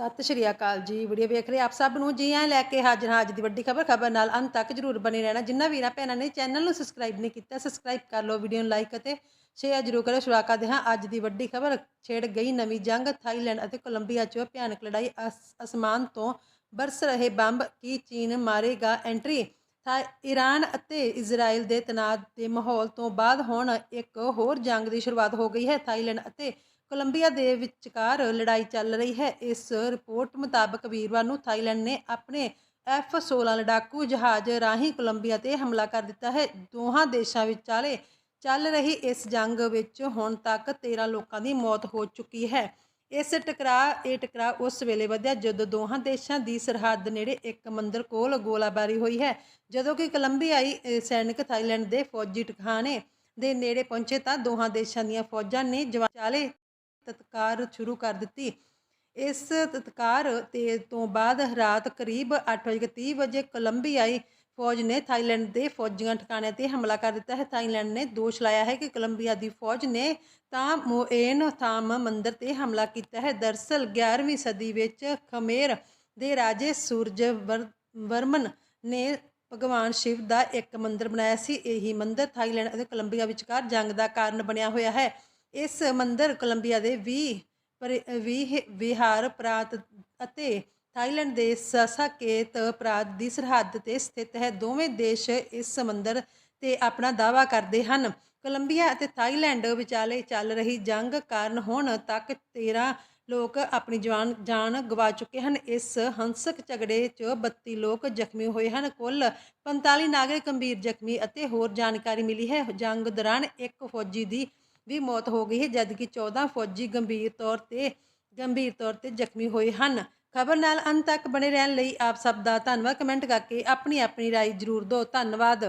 ਸਤਿ ਸ਼੍ਰੀ ਅਕਾਲ ਜੀ, ਵੀਡੀਓ ਵੇਖ ਰਹੇ ਆਪ ਸਭ ਨੂੰ? ਜੀ ਆਇਆਂ ਲੈ ਕੇ ਹਾਜ਼ਰ ਹਾਂ ਅੱਜ ਦੀ ਵੱਡੀ ਖਬਰ ਖਬਰ ਨਾਲ ਅੰਤ ਤੱਕ ਜਰੂਰ ਬਣੇ ਰਹਿਣਾ। ਜਿੰਨਾ ਵੀਰਾਂ ਭੈਣਾਂ ਨੇ ਚੈਨਲ ਨੂੰ ਸਬਸਕ੍ਰਾਈਬ ਨਹੀਂ ਕੀਤਾ ਸਬਸਕ੍ਰਾਈਬ ਕਰ ਲਓ, ਵੀਡੀਓ ਨੂੰ ਲਾਈਕ ਅਤੇ ਸ਼ੇਅਰ ਜਰੂਰ ਕਰੋ। ਸ਼ੁਰੂਆਤ ਕਰਦੇ ਹਾਂ ਅੱਜ ਦੀ ਵੱਡੀ ਖਬਰ। ਛੇੜ ਗਈ ਨਵੀਂ ਜੰਗ, ਥਾਈਲੈਂਡ ਅਤੇ ਕੋਲੰਬੀਆ 'ਚ ਭਿਆਨਕ ਲੜਾਈ ਅਸ- ਅਸਮਾਨ ਤੋਂ ਬਰਸ ਰਹੇ ਬੰਬ ਕੀ ਚੀਨ ਮਾਰੇਗਾ ਐਂਟਰੀ ਥਾ ਈਰਾਨ ਅਤੇ ਇਜ਼ਰਾਈਲ ਦੇ ਤਣਾਅ ਦੇ ਮਾਹੌਲ ਤੋਂ ਬਾਅਦ ਹੁਣ ਇੱਕ ਹੋਰ ਜੰਗ ਦੀ ਸ਼ੁਰੂਆਤ ਹੋ ਗਈ ਹੈ। ਥਾਈਲੈਂਡ ਅਤੇ ਕੋਲੰਬੀਆ ਦੇ ਵਿਚਕਾਰ ਲੜਾਈ ਚੱਲ ਰਹੀ ਹੈ। ਇਸ ਰਿਪੋਰਟ ਮੁਤਾਬਕ ਵੀਰਵਾਰ ਨੂੰ ਥਾਈਲੈਂਡ ਨੇ ਆਪਣੇ F-16 ਲੜਾਕੂ ਜਹਾਜ਼ ਰਾਹੀਂ ਕੋਲੰਬੀਆ ਤੇ ਹਮਲਾ ਕਰ ਦਿੱਤਾ ਹੈ। ਦੋਹਾਂ ਦੇਸ਼ਾਂ ਵਿਚਾਲੇ ਚੱਲ ਰਹੀ ਇਸ ਜੰਗ ਵਿੱਚ ਹੁਣ ਤੱਕ 13 ਲੋਕਾਂ ਦੀ ਮੌਤ ਹੋ ਚੁੱਕੀ ਹੈ। ਇਸ ਟਕਰਾਅ ਇਹ ਟਕਰਾਅ ਉਸ ਵੇਲੇ ਵਧਿਆ ਜਦੋਂ ਦੋਹਾਂ ਦੇਸ਼ਾਂ ਦੀ ਸਰਹੱਦ ਨੇੜੇ ਇੱਕ ਮੰਦਰ ਕੋਲ ਗੋਲਾਬਾਰੀ ਹੋਈ ਹੈ। ਜਦੋਂ ਕਿ ਕੋਲੰਬੀਆਈ ਸੈਨਿਕ ਥਾਈਲੈਂਡ ਦੇ ਫੌਜੀ ਟਿਕਾਣੇ ਦੇ ਨੇੜੇ ਪਹੁੰਚੇ ਤਾਂ ਦੋਹਾਂ ਦੇਸ਼ਾਂ ਦੀਆਂ ਫੌਜਾਂ ਨੇ ਜਵਾਲੇ ਤਤਕਾਰ ਸ਼ੁਰੂ ਕਰ ਦਿੱਤੀ। ਇਸ ਤਤਕਾਰ ਤੇ ਤੋਂ ਬਾਅਦ ਰਾਤ ਕਰੀਬ 8:30 ਵਜੇ ਕੋਲੰਬੀਆਈ ਫੌਜ ਨੇ ਥਾਈਲੈਂਡ ਦੇ ਫੌਜੀਆਂ ਠਿਕਾਣਿਆਂ ਤੇ ਹਮਲਾ ਕਰ ਦਿੱਤਾ ਹੈ। ਥਾਈਲੈਂਡ ਨੇ ਦੋਸ਼ ਲਾਇਆ ਹੈ ਕਿ ਕੋਲੰਬੀਆ ਦੀ ਫੌਜ ਨੇ ਤਾਂ ਮੋਏਨ ਥਾਮ ਮੰਦਰ ਤੇ ਹਮਲਾ ਕੀਤਾ ਹੈ। ਦਰਸਲ 11ਵੀਂ ਸਦੀ ਵਿੱਚ ਖਮੇਰ ਦੇ ਰਾਜੇ ਸੂਰਜ ਵਰ- ਵਰਮਨ ਨੇ ਭਗਵਾਨ ਸ਼ਿਵ ਦਾ ਇੱਕ ਮੰਦਰ ਬਣਾਇਆ ਸੀ। ਇਹੀ ਮੰਦਰ ਥਾਈਲੈਂਡ ਅਤੇ ਕੋਲੰਬੀਆ ਵਿਚਕਾਰ ਜੰਗ ਦਾ ਕਾਰਨ ਬਣਿਆ ਹੋਇਆ ਹੈ। ਇਸ ਮੰਦਰ ਕੋਲੰਬੀਆ ਦੇ 20 ਪਰ- ਵੀਹ ਵਿਹਾਰ ਪ੍ਰਾਂਤ ਅਤੇ ਥਾਈਲੈਂਡ ਦੇ ਸਸਾਕੇਤ ਪ੍ਰਾਂਤ ਦੀ ਸਰਹੱਦ ਤੇ ਸਥਿਤ ਹੈ। ਦੋਵੇਂ ਦੇਸ਼ ਇਸ ਮੰਦਰ ਤੇ ਆਪਣਾ ਦਾਅਵਾ ਕਰਦੇ ਹਨ। ਕੋਲੰਬੀਆ ਅਤੇ ਥਾਈਲੈਂਡ ਵਿਚਾਲੇ ਚੱਲ ਰਹੀ ਜੰਗ ਕਾਰਨ ਹੁਣ ਤੱਕ 13 ਲੋਕ ਆਪਣੀ ਜਾਨ ਜਾਨ ਗਵਾ ਚੁੱਕੇ ਹਨ। ਇਸ ਹੰਸਕ ਝਗੜੇ 'ਚ 32 ਲੋਕ ਜ਼ਖਮੀ ਹੋਏ ਹਨ। ਕੁੱਲ 45 ਨਾਗਰਿਕ ਗੰਭੀਰ ਜ਼ਖਮੀ ਅਤੇ ਹੋਰ ਜਾਣਕਾਰੀ ਮਿਲੀ ਹੈ। ਜੰਗ ਦੌਰਾਨ ਇੱਕ ਫੌਜੀ ਦੀ ਵੀ ਮੌਤ ਹੋ ਗਈ ਹੈ, ਜਦਕਿ 14 ਫੌਜੀ ਗੰਭੀਰ ਤੌਰ ਤੇ, ਗੰਭੀਰ ਤੌਰ ਤੇ ਜ਼ਖਮੀ ਹੋਏ ਹਨ। ਖਬਰ ਨਾਲ ਅੰਤ ਤੱਕ ਬਣੇ ਰਹਿਣ ਲਈ ਆਪ ਸਭ ਦਾ ਧੰਨਵਾਦ। ਕਮੈਂਟ ਕਰਕੇ ਆਪਣੀ ਆਪਣੀ ਰਾਏ ਜ਼ਰੂਰ ਦਿਓ। ਧੰਨਵਾਦ।